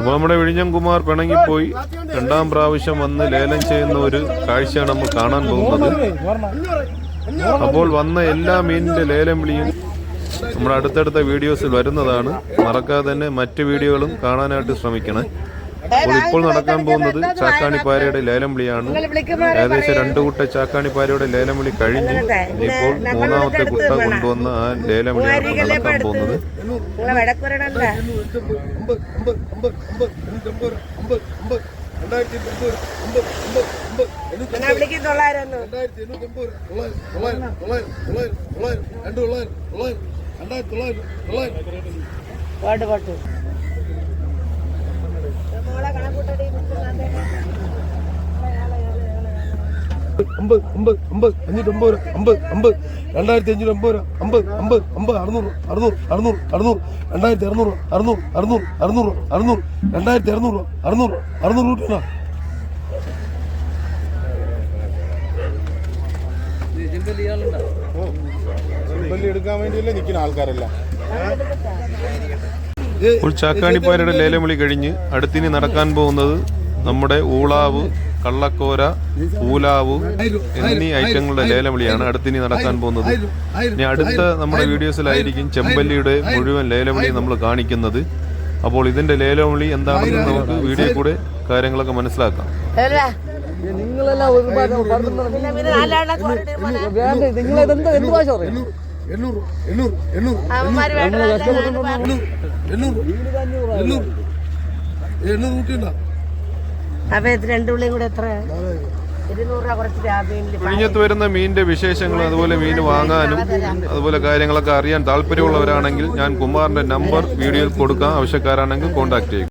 അപ്പോൾ നമ്മുടെ വിഴിഞ്ഞംകുമാർ പിണങ്ങിപ്പോയി. രണ്ടാം പ്രാവശ്യം വന്ന് ലേലം ചെയ്യുന്ന ഒരു കാഴ്ചയാണ് നമ്മൾ കാണാൻ പോകുന്നത്. അപ്പോൾ വന്ന എല്ലാ മീനിന്റെ ലേലം വിളിയും നമ്മുടെ അടുത്തടുത്ത വീഡിയോസിൽ വരുന്നതാണ്. മറക്കാതെ തന്നെ മറ്റ് വീഡിയോകളും കാണാനായിട്ട് ശ്രമിക്കണേ. അപ്പോൾ ഇപ്പോൾ നടക്കാൻ പോകുന്നത് ചാക്കാണിപ്പാരയുടെ ലേലം വിളിയാണ് ഏകദേശം രണ്ടു കുട്ട ചാക്കാണിപ്പാരയുടെ ലേലം വിളി കഴിഞ്ഞ്. ഇപ്പോൾ മൂന്നാമത്തെ കുട്ട കൊണ്ടുവന്ന ആ ലേലം വിളിയാണ് നടക്കാൻ പോകുന്നത്. പാട്ട് പാട്ട്. അമ്പത് അമ്പത് അമ്പത് അഞ്ഞൂറ്റി അമ്പത് രൂപ അമ്പത് അമ്പത് രണ്ടായിരത്തി അഞ്ഞൂറ്റി അമ്പത് രൂപ അമ്പത് അമ്പത് അമ്പത് അറുന്നൂറ് അറുന്നൂറ് അറുന്നൂറ് അറുന്നൂറ് രണ്ടായിരത്തി അറുന്നൂറ് അറുന്നൂറ് അറുന്നൂറ് അറുന്നൂറ് അറുന്നൂറ് രണ്ടായിരത്തി അറുന്നൂറ് അറുന്നൂറ് അറുന്നൂറ് രൂപ എടുക്കാൻ വേണ്ടിയല്ലേ നിൽക്കുന്ന ആൾക്കാരല്ല. ഇപ്പോൾ ചാക്കാണിപ്പാരയുടെ ലേലം വിളി കഴിഞ്ഞ് അടുത്തിനി നടക്കാൻ പോകുന്നത് നമ്മുടെ ഊളാവ് കള്ളക്കോര പൂലാവ് എന്നീ ഐറ്റങ്ങളുടെ ലേലം വിളിയാണ് അടുത്തിനി നടക്കാൻ പോകുന്നത് ഇനി അടുത്ത നമ്മുടെ വീഡിയോസിലായിരിക്കും ചെമ്പല്ലിയുടെ മുഴുവൻ ലേലവിളി നമ്മൾ കാണിക്കുന്നത് അപ്പോൾ ഇതിന്റെ ലേലം വിളി എന്താണെന്ന് നമുക്ക് വീഡിയോ കൂടെ കാര്യങ്ങളൊക്കെ മനസ്സിലാക്കാം നിങ്ങളെല്ലാം വേണ്ട നിങ്ങൾ ഇതെന്താ എന്ത് ഭാഷ പറയും എണ്ണൂറ് എണ്ണൂറ് എണ്ണൂറ് എണ്ണൂറ് എണ്ണൂറ് എണ്ണൂറ് എണ്ണൂറ് എണ്ണൂറ് നൂറ്റിയുണ്ടോ കൂടെ എത്ര? വരുന്ന മീനിന്റെ വിശേഷങ്ങൾ അതുപോലെ മീൻ വാങ്ങാനും അതുപോലെ കാര്യങ്ങളൊക്കെ അറിയാൻ താല്പര്യമുള്ളവരാണെങ്കിൽ ഞാൻ കുമാറിന്റെ നമ്പർ വീഡിയോയിൽ കൊടുക്കാം. ആവശ്യക്കാരാണെങ്കിൽ കോൺടാക്ട് ചെയ്യും